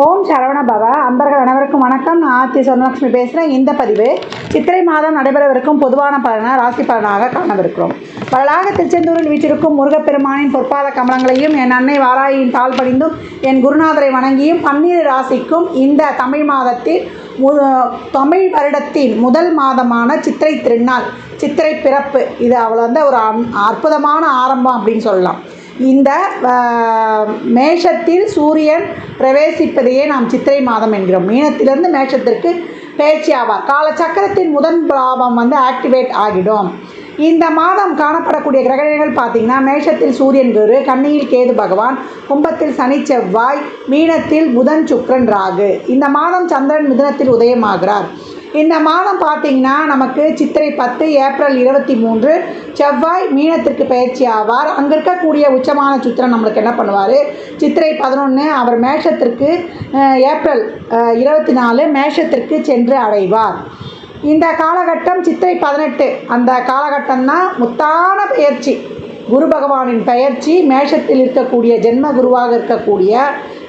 ஓம் சரவண பவ. அன்பர்கள் அனைவருக்கும் வணக்கம். நான் ஆர்த்தி சொர்ணலட்சுமி பேசுகிறேன் இந்த பதிவு சித்திரை மாதம் நடைபெறவிருக்கும் பொதுவான பலனாக ராசி பலனாக காணவிருக்கிறோம். பலனாக திருச்செந்தூரில் வீற்றிருக்கும் முருகப்பெருமானின் பொற்பாத கமலங்களையும் என் அன்னை வாராயின் தாழ் பணிந்தும் என் குருநாதரை வணங்கியும் பன்னிரு ராசிக்கும் இந்த தமிழ் மாதத்தில் மு தமிழ் வருடத்தின் முதல் மாதமான சித்திரை திருநாள் சித்திரை பிறப்பு. இது அவ்வளோ வந்து ஒரு அன்- அற்புதமான ஆரம்பம் அப்படின்னு சொல்லலாம். இந்த மேஷத்தில் சூரியன் பிரவேசிப்பதையே நாம் சித்திரை மாதம் என்கிறோம். மீனத்திலிருந்து மேஷத்திற்கு பேச்சு ஆவார். காலச்சக்கரத்தின் முதன் பாவம் வந்து ஆக்டிவேட் ஆகிடும். இந்த மாதம் காணப்படக்கூடிய கிரகணங்கள் பார்த்தீங்கன்னா மேஷத்தில் சூரியன் குரு கன்னியில் கேது பகவான் கும்பத்தில் சனி செவ்வாய் மீனத்தில் புதன் சுக்கிரன் ராகு. இந்த மாதம் சந்திரன் மிதுனத்தில் உதயமாகிறார். இந்த மாதம் பார்த்தீங்கன்னா நமக்கு சித்திரை பத்து ஏப்ரல் இருபத்தி மூன்று செவ்வாய் மீனத்திற்கு பயிற்சி ஆவார். அங்கே இருக்கக்கூடிய உச்சமான சுத்திரன் நம்மளுக்கு என்ன பண்ணுவார்? சித்திரை பதினொன்று அவர் மேஷத்திற்கு ஏப்ரல் இருபத்தி நாலு மேஷத்திற்கு சென்று அடைவார். இந்த காலகட்டம் சித்திரை பதினெட்டு. அந்த காலகட்டம் தான் முத்தான பயிற்சி. குரு பகவானின் பயிற்சி மேஷத்தில் இருக்கக்கூடிய ஜென்ம குருவாக இருக்கக்கூடிய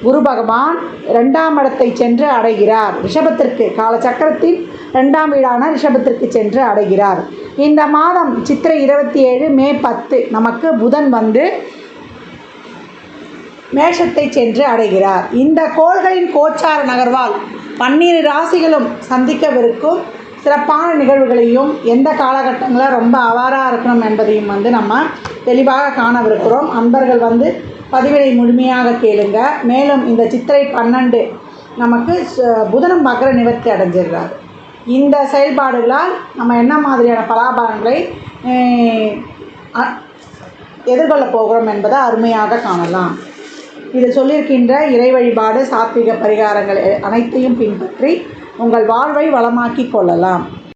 குரு பகவான் ரெண்டாம் இடத்தை சென்று அடைகிறார். ரிஷபத்திற்கு காலச்சக்கரத்தின் ரெண்டாம் வீடான ரிஷபத்திற்கு சென்று அடைகிறார். இந்த மாதம் சித்திரை இருபத்தி ஏழு மே பத்து நமக்கு புதன் வந்து மேஷத்தை சென்று அடைகிறார். இந்த கோள்களின் கோச்சார நகர்வால் பன்னிரு ராசிகளும் சந்திக்கவிருக்கும் சிறப்பான நிகழ்வுகளையும் எந்த காலகட்டங்களில் ரொம்ப அவாராக இருக்கணும் என்பதையும் வந்து நம்ம தெளிவாக காணவிருக்கிறோம். அன்பர்கள் வந்து பதிவினை முழுமையாக கேளுங்க. மேலும் இந்த சித்திரை பன்னெண்டு நமக்கு ச- மகர நிவர்த்தி அடைஞ்சிடுறாரு. இந்த செயல்பாடுகளால் நம்ம என்ன மாதிரியான பலாபலன்களை அ- எதிர்கொள்ள போகிறோம் என்பதை அருமையாக காணலாம். இது சொல்லியிருக்கின்ற இறை வழிபாடு சாத்விக பரிகாரங்கள் அனைத்தையும் பின்பற்றி உங்கள் வாழ்வை வளமாக்கி கொள்ளலாம்.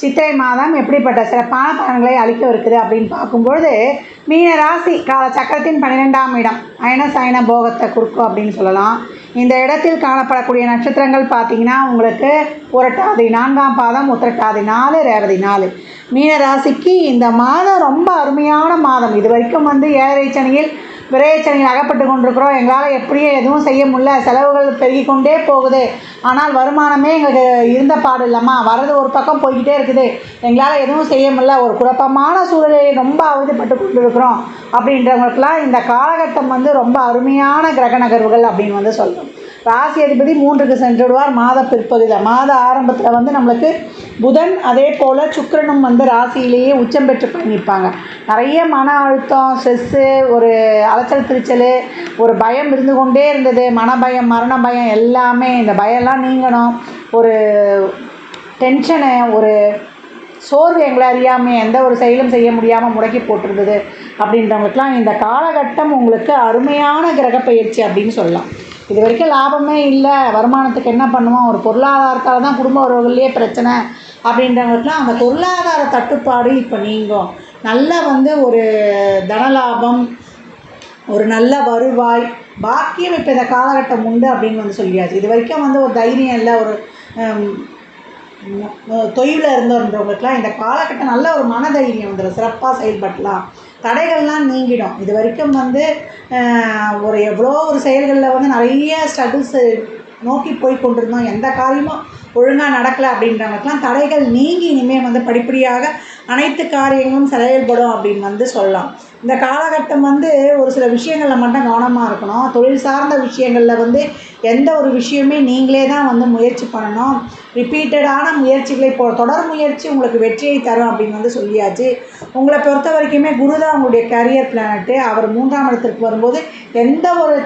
சித்திரை மாதம் எப்படிப்பட்ட சிறப்பான பலன்களை அளிக்கவிருக்குது அப்படின்னு பார்க்கும்பொழுது மீன ராசி கால சக்கரத்தின் பன்னிரெண்டாம் இடம் அயன சயன போகத்தை குறுக்கும் அப்படின்னு சொல்லலாம். இந்த இடத்தில் காணப்படக்கூடிய நட்சத்திரங்கள் பார்த்தீங்கன்னா உங்களுக்கு புரட்டாதி நான்காம் பாதம் உத்திரட்டாதி நாலு ரேவதி நாலு. மீன ராசிக்கு இந்த மாதம் ரொம்ப அருமையான மாதம். இது வரைக்கும் வந்து ஏழரை சனியில் விரையச்சனையில் அகப்பட்டு கொண்டிருக்கிறோம். எங்களால் எப்படியும் எதுவும் செய்ய முடியல. செலவுகள் பெருகி கொண்டே போகுது. ஆனால் வருமானமே எங்களுக்கு இருந்த பாடு இல்லைம்மா. வர்றது ஒரு பக்கம் போய்கிட்டே இருக்குது. எங்களால் எதுவும் செய்ய முடியல. ஒரு குழப்பமான சூழ்நிலையை ரொம்ப அவதிப்பட்டு கொண்டிருக்கிறோம் அப்படின்றவங்களுக்கெல்லாம் இந்த காலகட்டம் வந்து ரொம்ப அருமையான கிரக நகர்வுகள் அப்படின்னு வந்து சொல்கிறோம் ராசி அதிபதி மூன்றுக்கு சென்றுடுவார். மாத பிற்பகுதியில் மாத ஆரம்பத்தில் வந்து நம்மளுக்கு புதன் அதே போல் சுக்கரனும் வந்து ராசியிலேயே உச்சம் பெற்று பயணிப்பாங்க. நிறைய மன அழுத்தம் ஸ்ட்ரெஸ்ஸு ஒரு அலைச்சல் திருச்சல் ஒரு பயம் இருந்து கொண்டே இருந்தது. மனபயம் மரண பயம் எல்லாமே இந்த பயம்லாம் நீங்கணும். ஒரு டென்ஷனு ஒரு சோர்வு எங்களை அறியாமல் எந்த ஒரு செயலும் செய்ய முடியாமல் முடக்கி போட்டிருந்தது அப்படின்றவங்களுக்குலாம் இந்த காலகட்டம் உங்களுக்கு அருமையான கிரக பயிற்சி அப்படின்னு சொல்லலாம். இது வரைக்கும் லாபமே இல்லை. வருமானத்துக்கு என்ன பண்ணுவோம்? ஒரு பொருளாதாரத்தால் தான் குடும்ப உறவுகள்லேயே பிரச்சனை அப்படின்றவங்களுக்குலாம் அந்த பொருளாதார தட்டுப்பாடு இப்போ நீங்கும். நல்ல வந்து ஒரு தனலாபம் ஒரு நல்ல வருவாய். பாக்கியம் இப்போ இந்த காலகட்டம் உண்டு அப்படின்னு வந்து சொல்லியாச்சு. இது வரைக்கும் வந்து ஒரு தைரியம் இல்லை ஒரு தொய்வில் இருந்தவன்றவங்களுக்குலாம் இந்த காலகட்டம் நல்ல ஒரு மனதைரியம் வந்துடும் சிறப்பாக செயல்படலாம். தடைகள்லாம் நீங்கிடும். இது வரைக்கும் வந்து ஒரு எவ்வளோ ஒரு செயல்களில் வந்து நிறைய ஸ்ட்ரகிள்ஸு நோக்கி போய் கொண்டிருந்தோம். எந்த காரியமும் ஒழுங்காக நடக்கலை அப்படின்றவங்களுக்குலாம் தடைகள் நீங்கி இனிமேல் வந்து படிப்படியாக அனைத்து காரியங்களும் செயல்படும் அப்படின்னு வந்து சொல்லலாம். இந்த காலகட்டம் வந்து ஒரு சில விஷயங்களில் மட்டும் கவனமாக இருக்கணும். தொழில் சார்ந்த விஷயங்களில் வந்து எந்த ஒரு விஷயமே நீங்களே தான் வந்து முயற்சி பண்ணணும். ரிப்பீட்டடான முயற்சிகளை இப்போ தொடர் முயற்சி உங்களுக்கு வெற்றியை தரும் அப்படின்னு வந்து சொல்லியாச்சு. உங்களை பொறுத்த வரைக்குமே குரு தான் உங்களுடைய கரியர் பிளானட்டு அவர் மூன்றாம் இடத்திற்கு வரும்போது எந்த ஒரு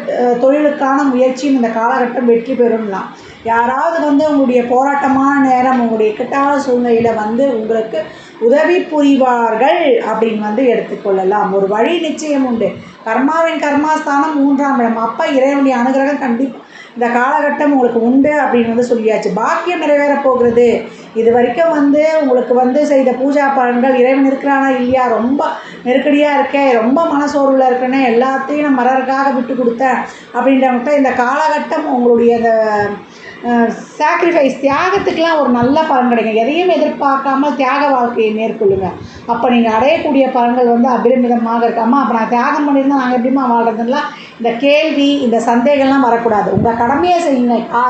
தொழிலுக்கான முயற்சியும் இந்த காலகட்டம் வெற்றி பெறும்லாம். யாராவது வந்து உங்களுடைய போராட்டமான நேரம் உங்களுடைய இக்கட்டான சூழ்நிலையில் வந்து உங்களுக்கு உதவி புரிவார்கள் அப்படின்னு வந்து எடுத்துக்கொள்ளலாம் ஒரு வழி நிச்சயம் உண்டு. கர்மாவின் கர்மாஸ்தானம் மூன்றாம் இடம். அப்போ இறைவனுடைய அனுகிரகம் கண்டிப்பாக இந்த காலகட்டம் உங்களுக்கு உண்டு அப்படின்னு வந்து சொல்லியாச்சு. பாக்கியம் நிறைவேறப் போகிறது. இது வரைக்கும் வந்து உங்களுக்கு வந்து செய்த பூஜா பலன்கள் இறைவன் இருக்கிறானா இல்லையா? ரொம்ப நெருக்கடியாக இருக்கேன் ரொம்ப மனசோர்வில் இருக்கேனே எல்லாத்தையும் நான் மரருக்காக விட்டு கொடுத்தேன் அப்படின்றவங்கள்ட்ட இந்த காலகட்டம் உங்களுடைய அந்த சாக்ரிஃபைஸ் தியாகத்துக்கெலாம் ஒரு நல்ல பலன் கிடைக்கும். எதையும் எதிர்பார்க்காம தியாக வாழ்க்கையை மேற்கொள்ளுங்க. அப்போ நீங்கள் அடையக்கூடிய பலன்கள் வந்து அபிரமிதமாக இருக்காமா அப்போ நான் தியாகம் பண்ணியிருந்தா நாங்கள் எப்படிமா வாழ்கிறதுலாம் இந்த கேள்வி இந்த சந்தேகம்லாம் வரக்கூடாது. உங்கள் கடமையை செய்யுங்க. ஆ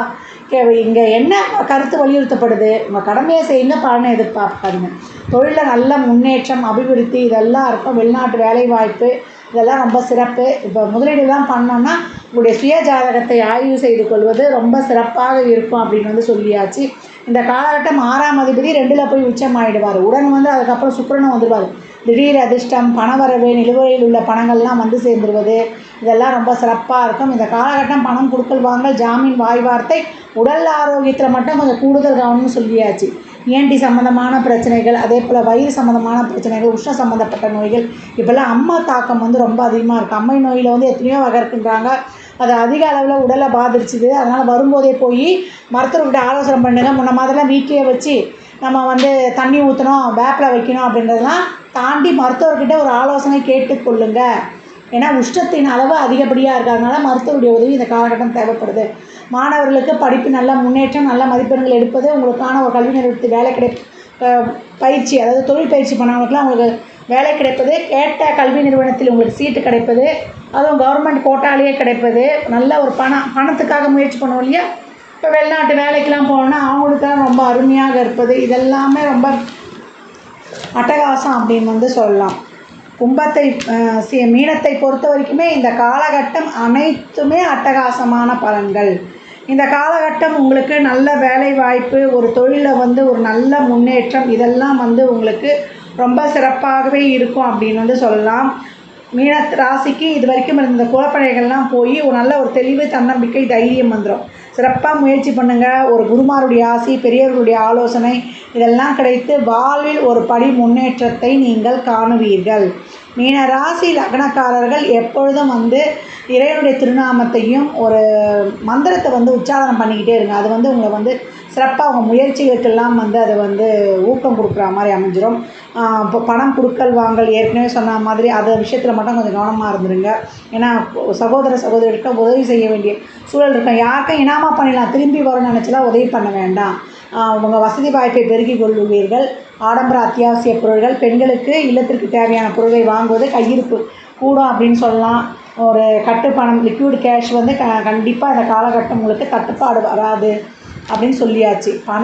இங்கே என்ன கருத்து வலியுறுத்தப்படுது? உங்கள் கடமையை செய்யுங்க பலனை எதிர்பார்க்காதுங்க. தொழிலில் நல்ல முன்னேற்றம் அபிவிருத்தி இதெல்லாம் இருக்கும். வெளிநாட்டு வேலைவாய்ப்பு இதெல்லாம் ரொம்ப சிறப்பு. இப்போ முதலீடுலாம் பண்ணோன்னா உங்களுடைய சுய ஜாதகத்தை ஆய்வு செய்து கொள்வது ரொம்ப சிறப்பாக இருக்கும் அப்படின்னு வந்து சொல்லியாச்சு. இந்த காலகட்டம் ஆறாம் அதிபதி ரெண்டில் போய் உச்சம் ஆகிடுவார் உடன் வந்து அதுக்கப்புறம் சுக்கரனும் வந்துடுவார் திடீர் அதிர்ஷ்டம் பணவரவு நிலுவையில் உள்ள பணங்கள்லாம் வந்து சேர்ந்துருவது இதெல்லாம் ரொம்ப சிறப்பாக இருக்கும். இந்த காலகட்டம் பணம் கொடுக்கல் வாங்கல் ஜாமீன் வாய் வார்த்தை உடல் ஆரோக்கியத்தில் மட்டும் கொஞ்சம் கூடுதல் கவனம்னு சொல்லியாச்சு. ஏன்டி சம்மந்தமான பிரச்சனைகள் அதே போல் வயிறு சம்மந்தமான பிரச்சனைகள் உஷ்ண சம்மந்தப்பட்ட நோய்கள் இப்போல்லாம் அம்மா தாக்கம் வந்து ரொம்ப அதிகமாக இருக்குது அம்மை நோயில் வந்து எத்தனையோ வகை இருக்குன்றாங்க. அது அதிக அளவில் உடலை பாதிச்சுது அதனால் வரும்போதே போய் மருத்துவர்கிட்ட ஆலோசனை பண்ணுங்க. முன்ன மாதிரிலாம் வீட்டிலே வச்சு நம்ம வந்து தண்ணி ஊற்றணும் வேப்பில் வைக்கணும் அப்படின்றதெல்லாம் தாண்டி மருத்துவர்கிட்ட ஒரு ஆலோசனை கேட்டுக்கொள்ளுங்க ஏன்னா உஷ்ணத்தின் அளவு அதிகப்படியாக இருக்கிறதுனால மருத்துவருடைய உதவி இந்த காலகட்டம் தேவைப்படுது. மாணவர்களுக்கு படிப்பு நல்ல முன்னேற்றம் நல்ல மதிப்பெண்கள் எடுப்பது உங்களுக்கான ஒரு கல்வி நிறுவனத்தில் வேலை கிடை பயிற்சி அதாவது தொழில் பயிற்சி பண்ணவங்களுக்குலாம் உங்களுக்கு வேலை கிடைப்பது. கேட்ட கல்வி நிறுவனத்தில் உங்களுக்கு சீட்டு கிடைப்பது. அதுவும் கவர்மெண்ட் கோட்டாலேயே கிடைப்பது. நல்ல ஒரு பணம் பணத்துக்காக முயற்சி பண்ணுவோம் இல்லையா? இப்போ வெளிநாட்டு வேலைக்கெலாம் போனோன்னா அவங்களுக்கெல்லாம் ரொம்ப அருமையாக இருப்பது. இதெல்லாமே ரொம்ப அட்டகாசம் அப்படின்னு வந்து சொல்லலாம். கும்பத்தை மீனத்தை பொறுத்த வரைக்குமே இந்த காலகட்டம் அனைத்துமே அட்டகாசமான பலன்கள். இந்த காலகட்டம் உங்களுக்கு நல்ல வேலை வாய்ப்பு ஒரு தொழிலில் வந்து ஒரு நல்ல முன்னேற்றம் இதெல்லாம் வந்து உங்களுக்கு ரொம்ப சிறப்பாகவே இருக்கும் அப்படின்னு வந்து சொல்லலாம். மீன ராசிக்கு இது வரைக்கும் இருந்த குழப்பனைகள்லாம் போய் ஒரு நல்ல ஒரு தெளிவு தன்னம்பிக்கை தைரியம் வந்துடும் சிறப்பாக முயற்சி பண்ணுங்கள் ஒரு குருமாருடைய ஆசி பெரியவர்களுடைய ஆலோசனை இதெல்லாம் கிடைத்து வாழ்வில் ஒரு படி முன்னேற்றத்தை நீங்கள் காணுவீர்கள். மீன ராசி லக்னக்காரர்கள் எப்பொழுதும் வந்து இறைவனுடைய திருநாமத்தையும் ஒரு மந்திரத்தை வந்து உச்சாரணம் பண்ணிக்கிட்டே இருங்க. அது வந்து உங்களை வந்து சிறப்பாக அவங்க முயற்சிகளுக்கெல்லாம் வந்து அது வந்து ஊக்கம் கொடுக்குற மாதிரி அமைஞ்சிரும். இப்போ பணம் கொடுக்கல் வாங்கல் ஏற்கனவே சொன்ன மாதிரி அது விஷயத்தில் மட்டும் கொஞ்சம் கவனமாக இருந்துருங்க. ஏன்னா சகோதர சகோதரிகிட்ட உதவி செய்ய வேண்டிய சூழல் இருக்கும். யாருக்கும் இனாமா பண்ணிடலாம். திரும்பி வரும்னு நினச்சலாம் உதவி பண்ண வேண்டாம். உங்கள் வசதி வாய்ப்பை பெருக்கிக் கொள்வீர்கள் ஆடம்பர அத்தியாவசிய பொருள்கள் பெண்களுக்கு இல்லத்திற்கு தேவையான பொருளை வாங்குவது கையிருப்பு கூடும் அப்படின்னு சொல்லலாம். ஒரு கட்டுப்பணம் லிக்விட் கேஷ் வந்து க கண்டிப்பாக இந்த காலகட்டம் உங்களுக்கு தட்டுப்பாடு வராது. அப்படின்னு சொல்லியாச்சு. பண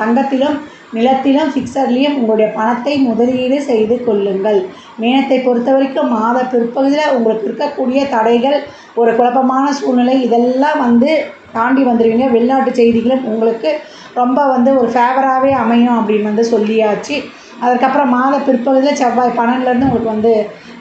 தங்கத்திலும் நிலத்திலும் ஃபிக்ஸட்லேயும் உங்களுடைய பணத்தை முதலீடு செய்து கொள்ளுங்கள். மீனத்தை பொறுத்த வரைக்கும் மாத பிற்பகுதியில் உங்களுக்கு இருக்கக்கூடிய தடைகள் ஒரு குழப்பமான சூழ்நிலை இதெல்லாம் வந்து தாண்டி வந்துடுவீங்க வெளிநாட்டு செய்திகளும் உங்களுக்கு ரொம்ப வந்து ஒரு ஃபேவராகவே அமையும் அப்படின்னு வந்து சொல்லியாச்சு. அதுக்கப்புறம் மாத பிற்பகுதியில் செவ்வாய் பன்னெண்டுலேருந்து உங்களுக்கு வந்து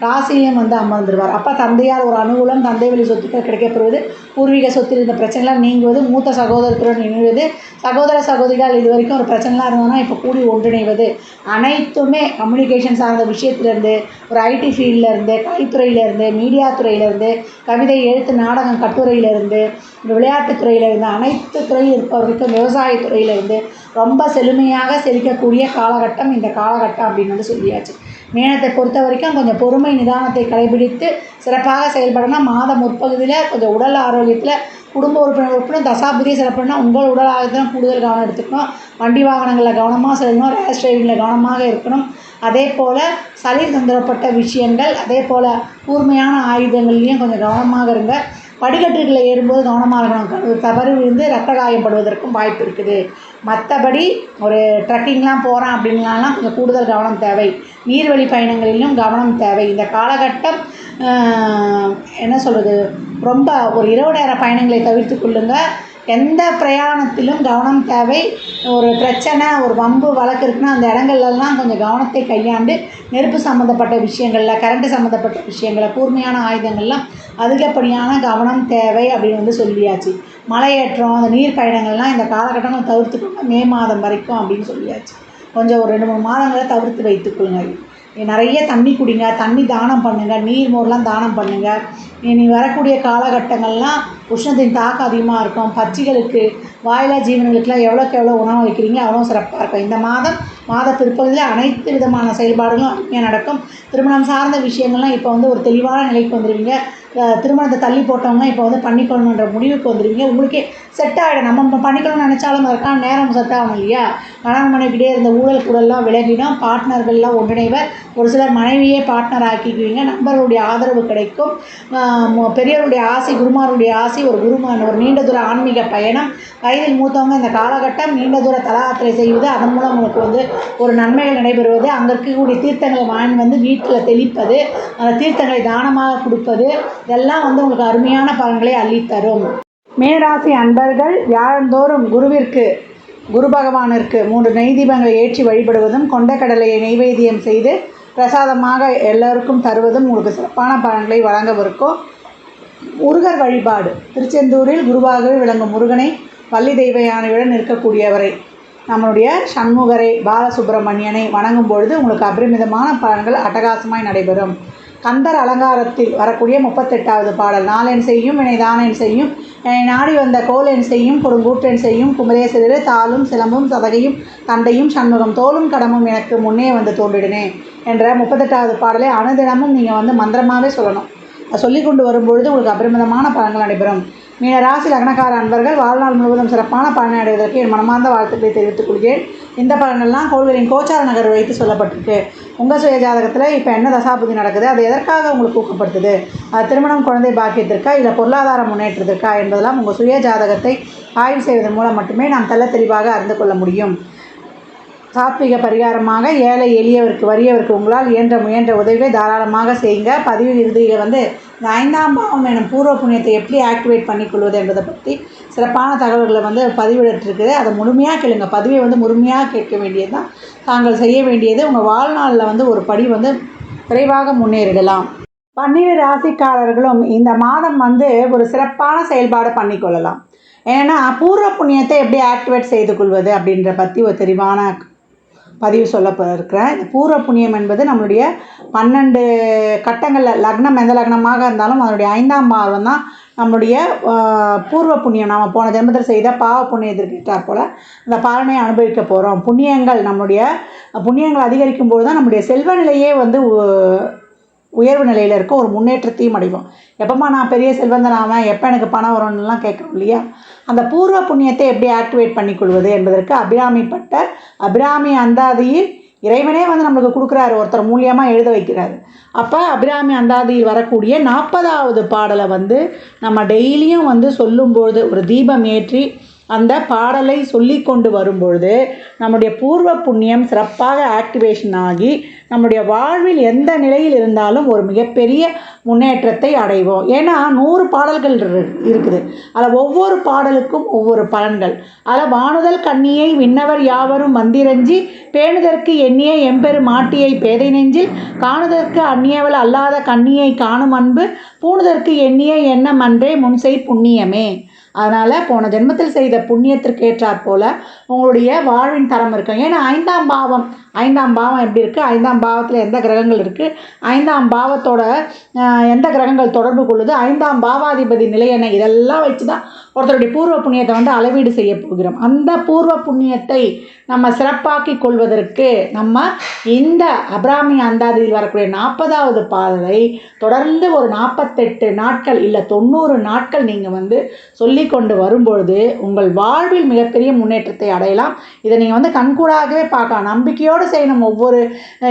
ராசியும் வந்து அமர்ந்துருவார். அப்போ தந்தையார் ஒரு அனுகூலம் தந்தை வழி சொத்துக்கள் கிடைக்கப்பெறுவது பூர்வீக சொத்தில் இருந்த பிரச்சனைலாம் நீங்குவது மூத்த சகோதரத்துடன் இணைவது சகோதர சகோதரிகள் இது வரைக்கும் ஒரு பிரச்சனைலாம் இருந்ததுன்னா இப்போ கூடி ஒன்றிணைவது. அனைத்துமே கம்யூனிகேஷன் சார்ந்த விஷயத்துலேருந்து ஒரு ஐடி ஃபீல்ட்லேருந்து கலைத்துறையிலேருந்து மீடியா துறையிலேருந்து கவிதை எழுத்து நாடகம் கட்டுரையிலேருந்து விளையாட்டுத்துறையிலேருந்து அனைத்து துறையில் இருப்பவர்களுக்கும் விவசாயத்துறையிலேருந்து ரொம்ப செழுமையாக செழிக்கக்கூடிய காலகட்டம் இந்த காலகட்டம் அப்படின்னு வந்து சொல்லியாச்சு. மேனத்தை பொறுத்த வரைக்கும் கொஞ்சம் பொறுமை நிதானத்தை கடைபிடித்து சிறப்பாக செயல்படணும். மாத முற்பகுதியில் கொஞ்சம் உடல் ஆரோக்கியத்தில் குடும்ப உறுப்பினர் உறுப்பினர் தசாபுதியை சிறப்புனா உங்கள் உடல் ஆரோக்கியத்தில் கூடுதல் கவனம் எடுத்துக்கணும். வண்டி வாகனங்களில் கவனமாக செல்லணும். ரேஷ் டிரைவிங்கில் கவனமாக இருக்கணும். அதே போல் சளி தொந்தரப்பட்ட விஷயங்கள் அதே போல் கூர்மையான ஆயுதங்கள்லேயும் கொஞ்சம் கவனமாக இருங்க. படிக்கட்டுகளை ஏறும்போது கவனமாக இருக்கணும். தவறு விழுந்து ரத்த காயப்படுவதற்கும் வாய்ப்பு இருக்குது. மற்றபடி ஒரு ட்ரெக்கிங்லாம் போகிறோம் அப்படின்னாலாம் கொஞ்சம் கூடுதல் கவனம் தேவை. நீர்வழி பயணங்களிலும் கவனம் தேவை. இந்த காலகட்டம் என்ன சொல்கிறது ரொம்ப ஒரு இரவு நேர பயணங்களை தவிர்த்து கொள்ளுங்கள் எந்த பிரயாணத்திலும் கவனம் தேவை. ஒரு பிரச்சனை ஒரு வம்பு வழக்கு இருக்குன்னா அந்த இடங்கள்லாம் கொஞ்சம் கவனத்தை கையாண்டு நெருப்பு சம்மந்தப்பட்ட விஷயங்களில் கரண்ட்டு சம்மந்தப்பட்ட விஷயங்களில் கூர்மையான ஆயுதங்கள்லாம் அதிகப்படியான கவனம் தேவை அப்படின்னு வந்து சொல்லியாச்சு. மலையேற்றம் அந்த நீர் பயணங்கள்லாம் இந்த காலகட்டம் தவிர்த்துக்கோங்க. மே மாதம் வரைக்கும் அப்படின்னு சொல்லியாச்சு. கொஞ்சம் ஒரு ரெண்டு மூணு மாதங்களை தவிர்த்து வைத்துக்கொள்ளுங்க நிறைய தண்ணி குடிங்க தண்ணி தானம் பண்ணுங்கள் நீர் மோர்லாம் தானம் பண்ணுங்கள் இனி வரக்கூடிய காலகட்டங்கள்லாம் உஷ்ணத்தின் தாக்கம் அதிகமாக இருக்கும். பட்சிகளுக்கு வாயிலா ஜீவன்களுக்கெல்லாம் எவ்வளோக்கு எவ்வளோ உணவு வைக்கிறீங்க அவ்வளோ சிறப்பாக இருக்கும். இந்த மாதம் மாத பிற்பகுதியில் அனைத்து விதமான செயல்பாடுகளும் அருமையாக நடக்கும். திருமணம் சார்ந்த விஷயங்கள்லாம் இப்போ வந்து ஒரு தெளிவான நிலைக்கு வந்துடுவீங்க திருமணத்தை தள்ளி போட்டவங்க இப்போ வந்து பண்ணிக்கணுன்ற முடிவுக்கு வந்துடுவீங்க உங்களுக்கே செட் ஆகிடும். நம்ம பண்ணிக்கணும்னு நினச்சாலும் அதுக்கான நேரம் செட் ஆகும் இல்லையா? கணவன் மனைவிக்கிட்டே இருந்த ஊழல் கூடலாம் விலகிடும். பார்ட்னர்கள்லாம் ஒன்றிணைவர் ஒரு சிலர் மனைவியே பார்ட்னர் ஆக்கிக்குவீங்க. நண்பர்களுடைய ஆதரவு கிடைக்கும். பெரியவருடைய ஆசை குருமாருடைய ஆசை ஒரு குருமான ஒரு நீண்ட தூர ஆன்மீக பயணம். வயதில் மூத்தவங்க இந்த காலகட்டம் நீண்ட தூர தலாத்திரை செய்வது அதன் மூலம் உங்களுக்கு வந்து ஒரு நன்மைகள் நடைபெறுவது. அங்கே இருக்கக்கூடிய தீர்த்தங்களை வாங்கி வந்து வீட்டில் தெளிப்பது அந்த தீர்த்தங்களை தானமாக கொடுப்பது இதெல்லாம் வந்து உங்களுக்கு அருமையான பலன்களை அள்ளித்தரும். மேராசி அன்பர்கள் வியாழந்தோறும் குருவிற்கு குரு பகவானிற்கு மூன்று நெய் தீபங்களை ஏற்றி வழிபடுவதும் கொண்டக்கடலையை நெய்வேத்தியம் செய்து பிரசாதமாக எல்லோருக்கும் தருவதும் உங்களுக்கு சிறப்பான பலன்களை வழங்கவிருக்கும். முருகர் வழிபாடு. திருச்செந்தூரில் குருவாகவே விளங்கும் முருகனை வள்ளி தெய்வ யானையுடன் இருக்கக்கூடியவரை நம்மளுடைய சண்முகரை பாலசுப்பிரமணியனை வணங்கும் பொழுது உங்களுக்கு அபரிமிதமான பலன்கள் அட்டகாசமாய் நடைபெறும். கந்தர் அலங்காரத்தில் வரக்கூடிய முப்பத்தெட்டாவது பாடல் நாளென் செய்யும் என்னை தானேன் செய்யும் என்னை நாடி வந்த கோலென் செய்யும் கொடுங்கூற்றென் செய்யும் குமரேசரிரு தாளும் சிலம்பும் சதகையும் தந்தையும் சண்முகம் தோலும் கடமும் எனக்கு முன்னே வந்து தோன்றிடுனே என்ற முப்பத்தெட்டாவது பாடலை அனுதினமும் நீங்கள் வந்து மந்திரமாகவே சொல்லணும். சொல்லி கொண்டு வரும்பொழுது உங்களுக்கு அபரிமிதமான பலன்கள் நடைபெறும். மீன ராசி லக்னக்கார அன்பர்கள் வாழ்நாள் முழுவதும் சிறப்பான பலனை அடைவதற்கு என் மனமார்ந்த வாழ்த்துக்களை தெரிவித்துக் கொள்கிறேன். இந்த பலனெல்லாம் கோள்களின் கோச்சார நகர் வைத்து சொல்லப்பட்டிருக்கு. உங்கள் சுய ஜாதகத்தில் இப்போ என்ன தசாபுதி நடக்குது? அது எதற்காக உங்களுக்கு ஊக்கப்படுத்துது? அது திருமணம் குழந்தை பாக்கியத்திற்கா இல்லை பொருளாதார முன்னேற்றத்திற்கா என்பதெல்லாம் உங்கள் சுய ஜாதகத்தை ஆய்வு செய்வதன் மூலம் மட்டுமே நாம் தெல்ல தெளிவாக அறிந்து கொள்ள முடியும். சாத்விக பரிகாரமாக ஏழை எளியவருக்கு வறியவருக்கு உங்களால் இயன்ற முயன்ற உதவியை தாராளமாக செய்யுங்க. பதிவு இறுதியில் வந்து இந்த ஐந்தாம் பாவம் எனும் பூர்வ புண்ணியத்தை எப்படி ஆக்டிவேட் பண்ணிக்கொள்வது என்பதை பற்றி சிறப்பான தகவல்களை வந்து பதிவிடட்டிருக்குது அதை முழுமையாக கேளுங்க. பதிவை வந்து முழுமையாக கேட்க வேண்டியது தான் தாங்கள் செய்ய வேண்டியது உங்கள் வாழ்நாளில் வந்து ஒரு படி வந்து விரைவாக முன்னேறிடலாம். பன்னிரு ராசிக்காரர்களும் இந்த மாதம் வந்து ஒரு சிறப்பான செயல்பாடு பண்ணிக்கொள்ளலாம் ஏன்னா பூர்வ புண்ணியத்தை எப்படி ஆக்டிவேட் செய்து கொள்வது அப்படின்ற பற்றி ஒரு தெளிவான பதிவு சொல்ல இருக்கிறேன் இந்த பூர்வ புண்ணியம் என்பது நம்மளுடைய பன்னெண்டு கட்டங்களில் லக்னம் எந்த லக்னமாக இருந்தாலும் அதனுடைய ஐந்தாம் பாவம் தான் நம்மளுடைய பூர்வ புண்ணியம். நாம் போன ஜென்மத்தில் செய்த பாவ புண்ணியத்திற்கிட்டார் போல் அந்த பாலனை அனுபவிக்க போகிறோம் புண்ணியங்கள் நம்மளுடைய புண்ணியங்கள் அதிகரிக்கும் போது தான் நம்முடைய செல்வ நிலையே வந்து உ- உயர்வு நிலையில் இருக்க ஒரு முன்னேற்றத்தையும் அடைவோம். எப்போம்மா நான் பெரிய செல்வந்தன் ஆவேன் எப்போ எனக்கு பணம் வரும்னுலாம் கேட்குறோம் இல்லையா? அந்த பூர்வ புண்ணியத்தை எப்படி ஆக்டிவேட் பண்ணிக்கொள்வது என்பதற்கு அபிராமி பட்டர் அபிராமி அந்தாதியில் இறைவனே வந்து நம்மளுக்கு கொடுக்குறாரு. ஒருத்தர் மூலியமாக எழுத வைக்கிறாரு. அப்போ அபிராமி அந்தாதியில் வரக்கூடிய நாற்பதாவது பாடலை வந்து நம்ம டெய்லியும் வந்து சொல்லும்போது ஒரு தீபம் ஏற்றி அந்த பாடலை சொல்லி கொண்டு வரும்பொழுது நம்முடைய பூர்வ புண்ணியம் சிறப்பாக ஆக்டிவேஷன் ஆகி நம்முடைய வாழ்வில் எந்த நிலையில் இருந்தாலும் ஒரு மிகப்பெரிய முன்னேற்றத்தை அடைவோம். ஏன்னா நூறு பாடல்கள் இரு- இருக்குது. அதில் ஒவ்வொரு பாடலுக்கும் ஒவ்வொரு பலன்கள். அதில் வானுதல் கண்ணியை விண்ணவர் யாவரும் வந்திரஞ்சி பேணுதற்கு எண்ணிய எம்பெரு மாட்டியை பேதை நெஞ்சில் காணுதற்கு அந்நியவள் அல்லாத கண்ணியை காணும் அன்பு பூணுதற்கு எண்ணிய எண்ணம் அன்றே முன்செய் புண்ணியமே. அதனால் போன ஜென்மத்தில் செய்த புண்ணியத்திற்கு ஏற்றாற் போல் உங்களுடைய வாழ்வின் தரம் இருக்கும் ஏன்னா ஐந்தாம் பாவம் ஐந்தாம் பாவம் எப்படி இருக்குது ஐந்தாம் பாவத்தில் எந்த கிரகங்கள் இருக்குது ஐந்தாம் பாவத்தோட எந்த கிரகங்கள் தொடர்பு கொள்ளுது? ஐந்தாம் பாவாதிபதி நிலை என்ன? இதெல்லாம் வச்சு தான் ஒருத்தருடைய பூர்வ புண்ணியத்தை வந்து அளவீடு செய்ய போகிறோம். அந்த பூர்வ புண்ணியத்தை நம்ம சிறப்பாக்கி கொள்வதற்கு நம்ம இந்த அபிராமி அந்தாதியில் வரக்கூடிய நாற்பதாவது பாடலை தொடர்ந்து ஒரு நாற்பத்தெட்டு நாட்கள் இல்லை தொண்ணூறு நாட்கள் நீங்கள் வந்து சொல்லி கொண்டு வரும்பொழுது உங்கள் வாழ்வில் மிகப்பெரிய முன்னேற்றத்தை அடையலாம். இதை நீங்கள் வந்து கண்கூடாகவே பார்க்கலாம். நம்பிக்கையோடு செய்யணும் ஒவ்வொரு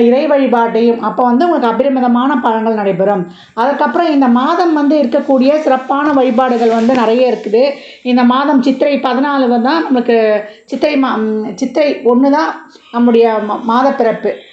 இறை வழிபாட்டையும். அப்போ வந்து உங்களுக்கு அபரிமிதமான பலன்கள் நடைபெறும். அதுக்கப்புறம் இந்த மாதம் வந்து இருக்கக்கூடிய சிறப்பான வழிபாடுகள் வந்து நிறைய இருக்குது. இந்த மாதம் சித்திரை பதினாலு தான் நம்மளுக்கு சித்திரை மா சித்திரை ஒன்று தான் நம்முடைய மாத பிறப்பு.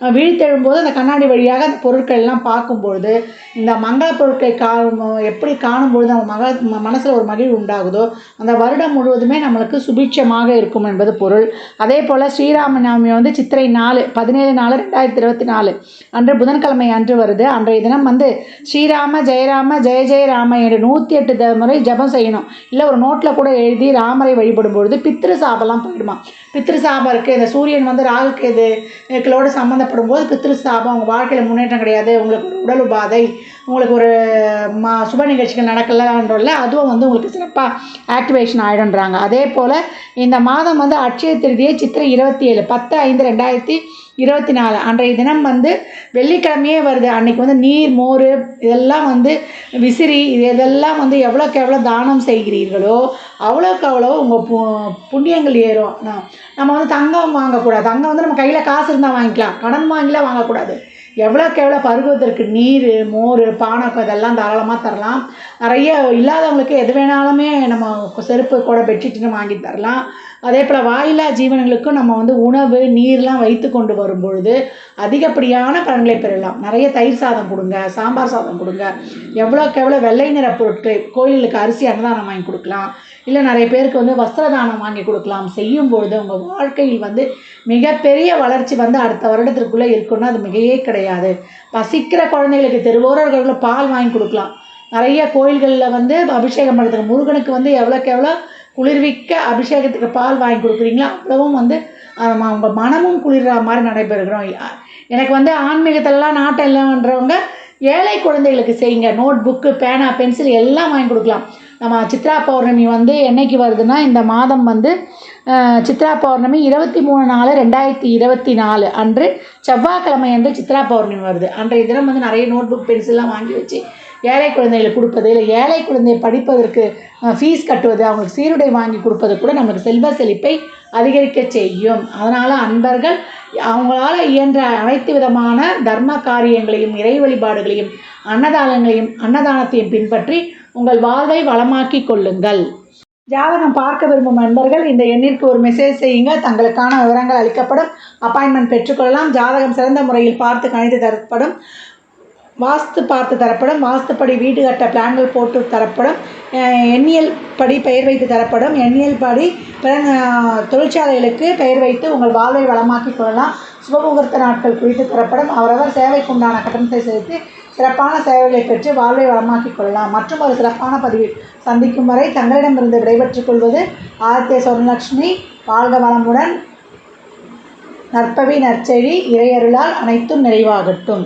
விழித்தெழும்போது அந்த கண்ணாடி வழியாக அந்த பொருட்கள் எல்லாம் பார்க்கும்பொழுது இந்த மங்கள பொருட்களை கா எப்படி காணும்பொழுது நம்ம மக மனசில் ஒரு மகிழ்வு உண்டாகுதோ அந்த வருடம் முழுவதுமே நம்மளுக்கு சுபிட்சமாக இருக்கும் என்பது பொருள். அதே போல் ஸ்ரீராம நவமி வந்து சித்திரை நாலு பதினேழு நாலு ரெண்டாயிரத்தி இருபத்தி நாலு அன்று புதன்கிழமை அன்று வருது. அன்றைய தினம் வந்து ஸ்ரீராம ஜெயராம ஜெய ஜெயராம என்று நூற்றி எட்டு த- முறை ஜெபம் செய்யணும். இல்லை ஒரு நோட்டில் கூட எழுதி ராமரை வழிபடும் பொழுது பித்திரு சாபெல்லாம் போயிடுமா. பித்திருசாபம் இருக்குது இந்த சூரியன் வந்து ராகு கேது களோடு சம்மந்தப்படும் போது பித்திருசாபம் உங்கள் வாழ்க்கையில் முன்னேற்றம் கிடையாது. உங்களுக்கு ஒரு உடல் உபாதை உங்களுக்கு ஒரு மா சுப நிகழ்ச்சிகள் நடக்கலன்றல அதுவும் வந்து உங்களுக்கு சிறப்பாக ஆக்டிவேஷன் ஆகிடுன்றாங்க அதே போல் இந்த மாதம் வந்து அட்சய திருதியை சித்திரை இருபத்தி ஏழு பத்து ஐந்து ரெண்டாயிரத்தி இருபத்தி நாலு அன்றைய தினம் வந்து வெள்ளிக்கிழமையே வருது. அன்றைக்கி வந்து நீர் மோர் இதெல்லாம் வந்து விசிறி இது இதெல்லாம் வந்து எவ்வளோக்கு எவ்வளோ தானம் செய்கிறீர்களோ அவ்வளோக்கு அவ்வளோ உங்கள் பு புண்ணியங்கள் ஏறும். நம்ம வந்து தங்கம் வாங்கக்கூடாது. தங்கம் வந்து நம்ம கையில் காசு இருந்தால் வாங்கிக்கலாம். கடன் வாங்கிலாம் வாங்கக்கூடாது. எவ்வளோக்கு எவ்வளோ பருவத்திற்கு நீர் மோர் பானக்கம் இதெல்லாம் தாராளமாக தரலாம். நிறைய இல்லாதவங்களுக்கு எது வேணாலுமே நம்ம செருப்பு கூட பெட்ஷீட்னு வாங்கி தரலாம். அதே போல் வாயில்லா ஜீவனங்களுக்கும் நம்ம வந்து உணவு நீர்லாம் வைத்து கொண்டு வரும் பொழுது அதிகப்படியான பலன்களை பெறலாம். நிறைய தயிர் சாதம் கொடுங்க சாம்பார் சாதம் கொடுங்க. எவ்வளோக்கு எவ்வளோ வெள்ளை நிற பொருட்கள் கோயிலுக்கு அரிசி அன்னதானம் வாங்கி கொடுக்கலாம். இல்லை நிறைய பேருக்கு வந்து வஸ்திர தானம் வாங்கி கொடுக்கலாம். செய்யும் பொழுது உங்கள் வாழ்க்கையில் வந்து மிகப்பெரிய வளர்ச்சி வந்து அடுத்த வருடத்திற்குள்ளே இருக்குன்னா அது மிகையே கிடையாது. பசிக்கிற குழந்தைகளுக்கு தெருவோரர்களுக்கு பால் வாங்கி கொடுக்கலாம். நிறைய கோயில்களில் வந்து அபிஷேகம் பண்ணுறதுக்கு முருகனுக்கு வந்து எவ்வளோக்கு எவ்வளோ குளிர்விக்க அபிஷேகத்துக்கு பால் வாங்கி கொடுக்குறீங்களோ? அவ்வளவும் வந்து ஆமா, அவங்க மனமும் குளிர்ற மாதிரி நடைபெறுகிறோம். எனக்கு வந்து ஆன்மீகத்திலலாம் நாட்டம் இல்லைன்றவங்க ஏழை குழந்தைகளுக்கு செய்யுங்க. நோட் புக்கு பேனா பென்சில் எல்லாம் வாங்கி கொடுக்கலாம். நம்ம சித்ரா பௌர்ணமி வந்து என்னைக்கு வருதுன்னா இந்த மாதம் வந்து சித்ரா பௌர்ணமி இருபத்தி மூணு நாலு ரெண்டாயிரத்தி இருபத்தி நாலு அன்று செவ்வாய்க்கிழமை அன்று சித்ரா பௌர்ணமி வருது. அன்றைய தினம் வந்து நிறைய நோட் புக் பென்சில்லாம் வாங்கி வச்சு ஏழை குழந்தைகளுக்கு கொடுப்பது இல்லை ஏழை குழந்தையை படிப்பதற்கு ஃபீஸ் கட்டுவது அவங்களுக்கு சீருடை வாங்கி கொடுப்பது கூட நமக்கு செல்வ செழிப்பை அதிகரிக்க செய்யும். அதனால் அன்பர்கள் அவங்களால் இயன்ற அனைத்து விதமான தர்ம காரியங்களையும் இறை வழிபாடுகளையும் அன்னதானங்களையும் அன்னதானத்தையும் பின்பற்றி உங்கள் வாழ்வை வளமாக்கிக் கொள்ளுங்கள். ஜாதகம் பார்க்க விரும்பும் நண்பர்கள் இந்த எண்ணிற்கு ஒரு மெசேஜ் செய்யுங்க தங்களுக்கான விவரங்கள் அளிக்கப்படும். அப்பாயின்மெண்ட் பெற்றுக்கொள்ளலாம் ஜாதகம் சிறந்த முறையில் பார்த்து கணித்து தரப்படும். வாஸ்து பார்த்து தரப்படும். வாஸ்துப்படி வீடு கட்ட பிளான்கள் போட்டு தரப்படும். எண்ணியல் படி பெயர் வைத்து தரப்படும். எண்ணியல் படி பிற தொழிற்சாலைகளுக்கு பெயர் வைத்து உங்கள் வாழ்வை வளமாக்கிக் கொள்ளலாம். சுபமுகூர்த்த நாட்கள் குறித்து தரப்படும். அவரவர் சேவைக்குண்டான கட்டணத்தை செலுத்தி சிறப்பான சேவைகளை பெற்று வாழ்வை வளமாக்கிக் கொள்ளலாம். மற்றும் ஒரு சிறப்பான பதிவில் சந்திக்கும் வரை தங்களிடமிருந்து விடைபெற்றுக் கொள்வது ஆதித்ய சொர்ணலட்சுமி வாழ்க வளமுடன். நற்பவி நற்செழி இறையருளால் அனைத்தும் நிறைவாகட்டும்.